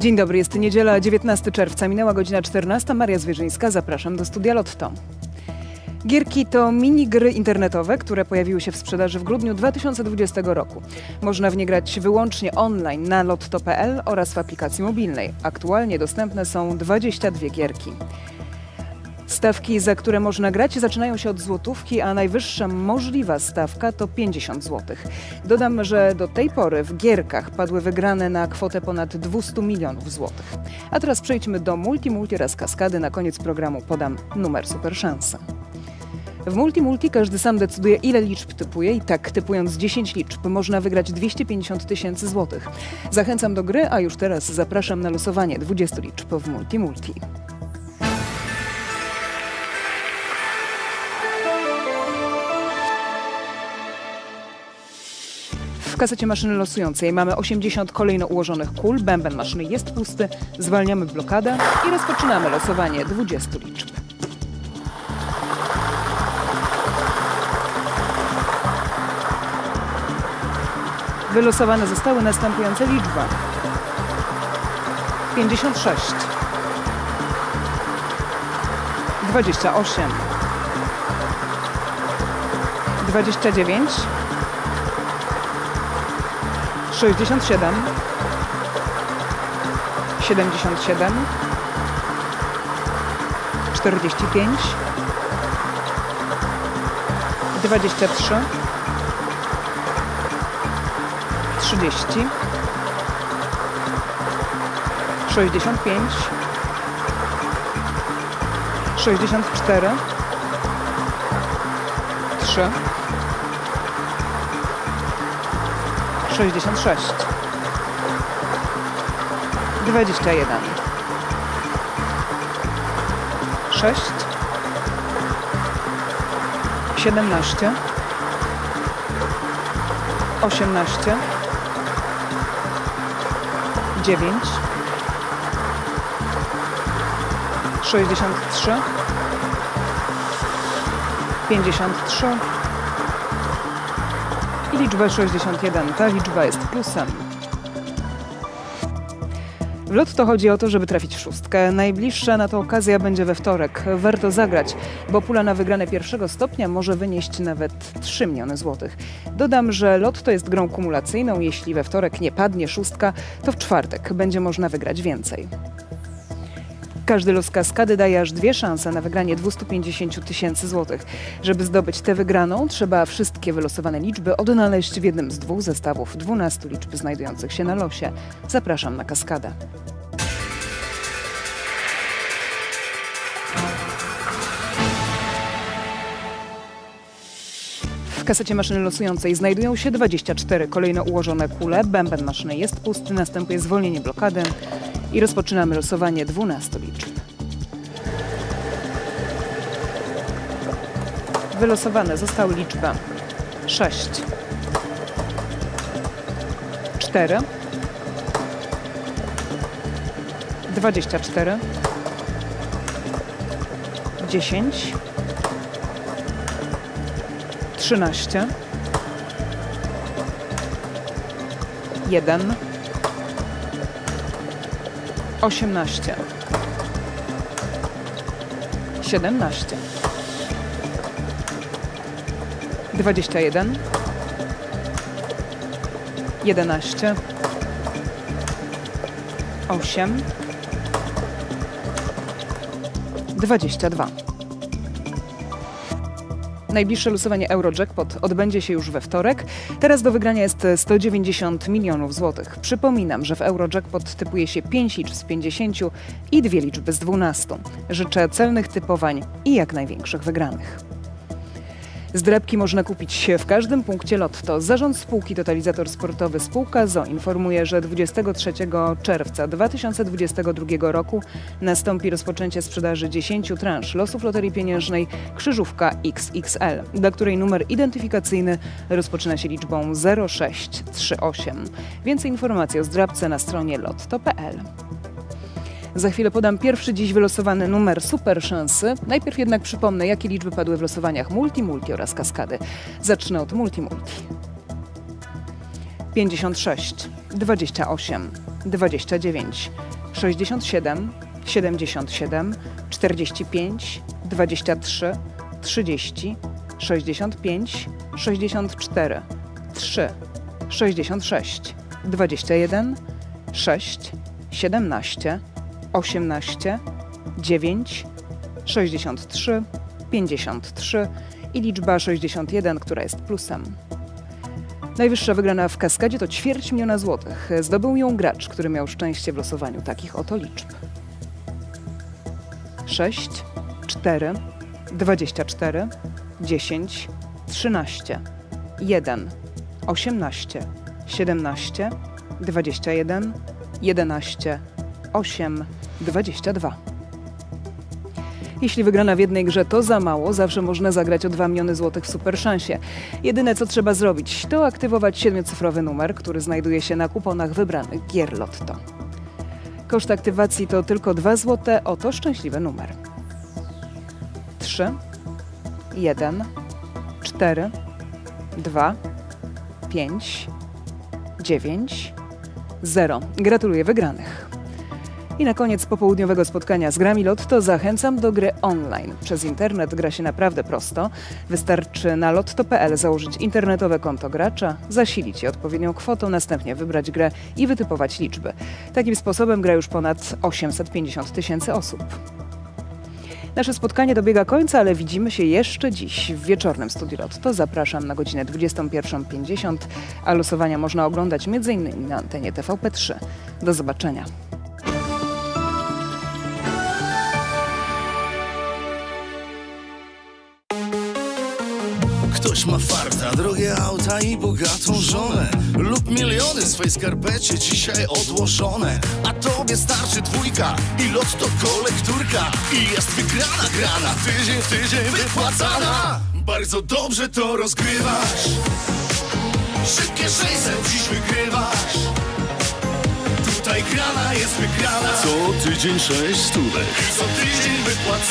Dzień dobry, jest niedziela 19 czerwca, minęła godzina 14. Maria Zwierzyńska, zapraszam do studia Lotto. Gierki to mini gry internetowe, które pojawiły się w sprzedaży w grudniu 2020 roku. Można w nie grać wyłącznie online na lotto.pl oraz w aplikacji mobilnej. Aktualnie dostępne są 22 gierki. Stawki, za które można grać, zaczynają się od złotówki, a najwyższa możliwa stawka to 50 zł. Dodam, że do tej pory w gierkach padły wygrane na kwotę ponad 200 milionów złotych. A teraz przejdźmy do Multi Multi oraz Kaskady. Na koniec programu podam numer Super Szansa. W Multi Multi każdy sam decyduje, ile liczb typuje i tak typując 10 liczb można wygrać 250 tysięcy złotych. Zachęcam do gry, a już teraz zapraszam na losowanie 20 liczb w Multi Multi. Kasecie maszyny losującej mamy 80 kolejno ułożonych kul, bęben maszyny jest pusty, zwalniamy blokadę i rozpoczynamy losowanie 20 liczb. Wylosowane zostały następujące liczby. 56 28 29 67 77 45 23 30 65 64 3 66 21 6 17 18 9 63 53 i liczbę 61. Ta liczba jest plusem. W lotto chodzi o to, żeby trafić w szóstkę. Najbliższa na to okazja będzie we wtorek. Warto zagrać, bo pula na wygrane pierwszego stopnia może wynieść nawet 3 miliony złotych. Dodam, że lotto jest grą kumulacyjną. Jeśli we wtorek nie padnie szóstka, to w czwartek będzie można wygrać więcej. Każdy los kaskady daje aż dwie szanse na wygranie 250 tysięcy złotych. Żeby zdobyć tę wygraną, trzeba wszystkie wylosowane liczby odnaleźć w jednym z dwóch zestawów 12 liczb znajdujących się na losie. Zapraszam na kaskadę. W kasecie maszyny losującej znajdują się 24 kolejno ułożone kule. Bęben maszyny jest pusty, następuje zwolnienie blokady i rozpoczynamy losowanie 12 liczb. Wylosowane zostały liczby 6, 4, 24, 10, 13, 1, 18, 17, 21, 11, 8, 22. Najbliższe losowanie Eurojackpot odbędzie się już we wtorek. Teraz do wygrania jest 190 milionów złotych. Przypominam, że w Eurojackpot typuje się 5 liczb z 50 i dwie liczby z 12. Życzę celnych typowań i jak największych wygranych. Zdrabki można kupić w każdym punkcie Lotto. Zarząd spółki Totalizator Sportowy Spółka ZO informuje, że 23 czerwca 2022 roku nastąpi rozpoczęcie sprzedaży 10 transz losów Loterii Pieniężnej Krzyżówka XXL, dla której numer identyfikacyjny rozpoczyna się liczbą 0638. Więcej informacji o zdrabce na stronie lotto.pl. Za chwilę podam pierwszy dziś wylosowany numer super szansy. Najpierw jednak przypomnę, jakie liczby padły w losowaniach multi, multi oraz kaskady. Zacznę od multi, multi. 56, 28, 29, 67, 77, 45, 23, 30, 65, 64, 3, 66, 21, 6, 17, 18, 9, 63, 53 i liczba 61, która jest plusem. Najwyższa wygrana w kaskadzie to ćwierć miliona złotych. Zdobył ją gracz, który miał szczęście w losowaniu takich oto liczb. 6, 4, 24, 10, 13, 1, 18, 17, 21, 11, 8, 22. Jeśli wygrana w jednej grze to za mało, zawsze można zagrać o 2 miliony złotych w super szansie. Jedyne co trzeba zrobić, to aktywować siedmiocyfrowy numer, który znajduje się na kuponach wybranych gier Lotto. Koszt aktywacji to tylko 2 złote, oto szczęśliwy numer. 3, 1, 4, 2, 5, 9, 0. Gratuluję wygranych. I na koniec popołudniowego spotkania z grami Lotto zachęcam do gry online. Przez internet gra się naprawdę prosto. Wystarczy na lotto.pl założyć internetowe konto gracza, zasilić je odpowiednią kwotą, następnie wybrać grę i wytypować liczby. Takim sposobem gra już ponad 850 tysięcy osób. Nasze spotkanie dobiega końca, ale widzimy się jeszcze dziś w wieczornym Studiu Lotto. Zapraszam na godzinę 21.50, a losowania można oglądać m.in. na antenie TVP3. Do zobaczenia. Ktoś ma farta, drogie auta i bogatą żonę. Lub miliony w swej skarpecie dzisiaj odłożone. A tobie starczy dwójka i lotto kolekturka. I jest wygrana grana, tydzień w tydzień wypłacana. Bardzo dobrze to rozgrywasz. Szybkie 600 dziś wygrywasz. Tutaj grana jest wygrana. Co tydzień sześć stówek. Co tydzień wypłacana